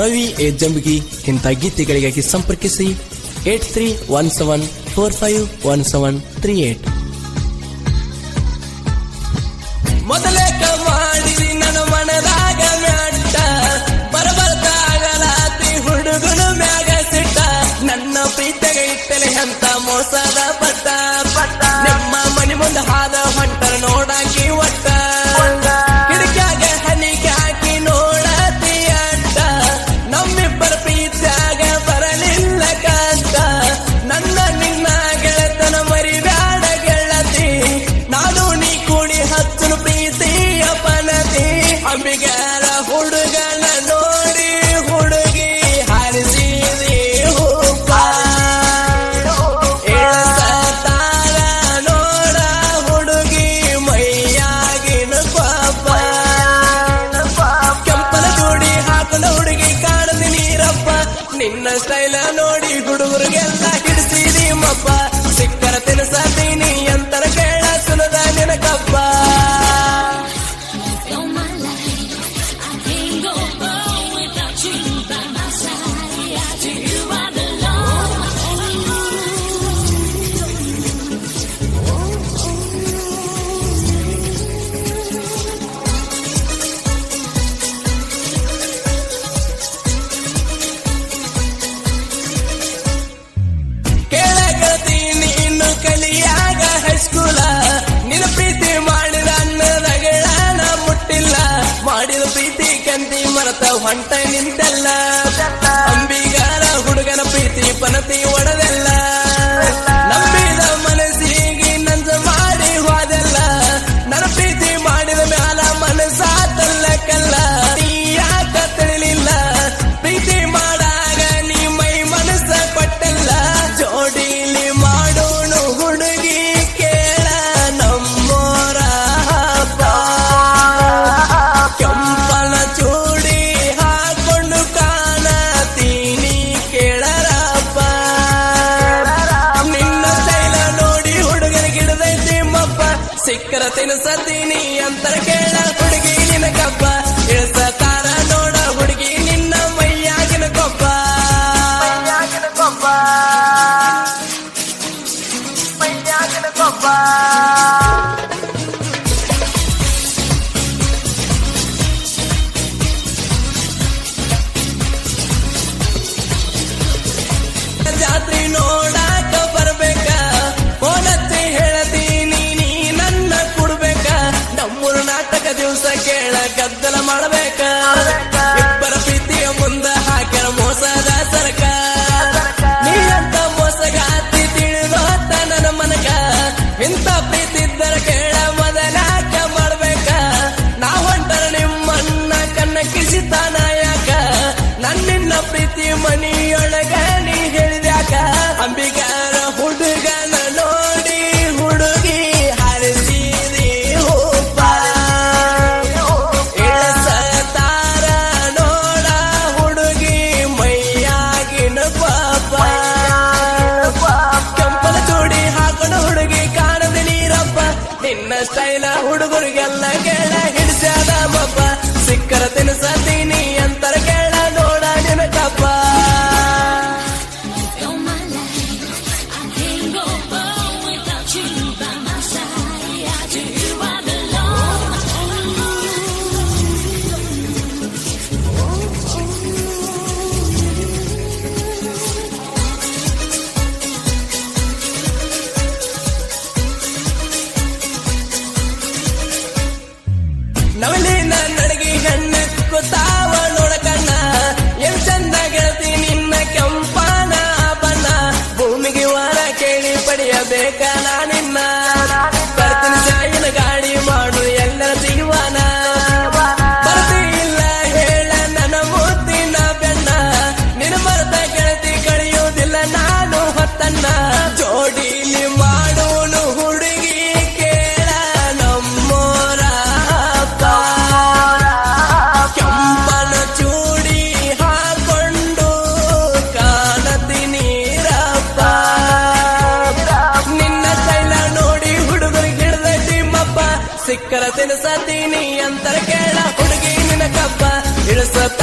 Ravi A ಇಂಥ ಗೀತೆಗಳಿಗಾಗಿ ಸಂಪರ್ಕಿಸಿ eight three one seven four five one seven three eight. ಮೊದಲೇ ಮಾಡಿರಿ ನನ್ನ ಮನದಾಗ ಮ್ಯಾಟ ಬರಬರ್ತಾಗಲಾತಿ ಹುಡುಗನ ಮ್ಯಾಗ ಸಿಟ್ಟ. ನನ್ನ ಪ್ರೀತಿಗೆ ಇಟ್ಟಲೆ ಅಂತ ಮೋಸದ ನಿನ್ನ ಸ್ಟೈಲ ನೋಡಿ ಹುಡುಗರಿಗೆಲ್ಲ ಕಿಡಿಸಿದೀಮಪ್ಪ ಸಿಕ್ಕರ ತಿನ್ಸ ಹೊಂಟ ನಿಂತಲ್ಲ. ಅಂಬಿಗಾರ ಹುಡುಗನ ಪ್ರೀತಿ ಪನತಿ ಒಡದೆ سدين سديني ಕೇಳ ಗದ್ದಲ ಮಾಡಬೇಕ. ಸ್ಟೈಲ ಹುಡುಗರಿಗೆಲ್ಲ ಕೇಳ ಹಿಡಿಸ್ಯಾದ ಬಪ್ಪ ಸಿಕ್ಕರ ತಿನ್ಸತೀನಿ ಅಂತರ ಕೇಳ ನೋಡ ನಿನಕಪ್ಪ ನಿನಗೆ ವರ ಕೇಳಿ ಪಡೆಯಬೇಕ? ನಾನು ತಿನ್ಸತೀನಿ ಅಂತ ಕೇಳ ಹುಡುಗಿ ನಿನ ಕಪ್ಪ ಇಳಿಸುತ್ತ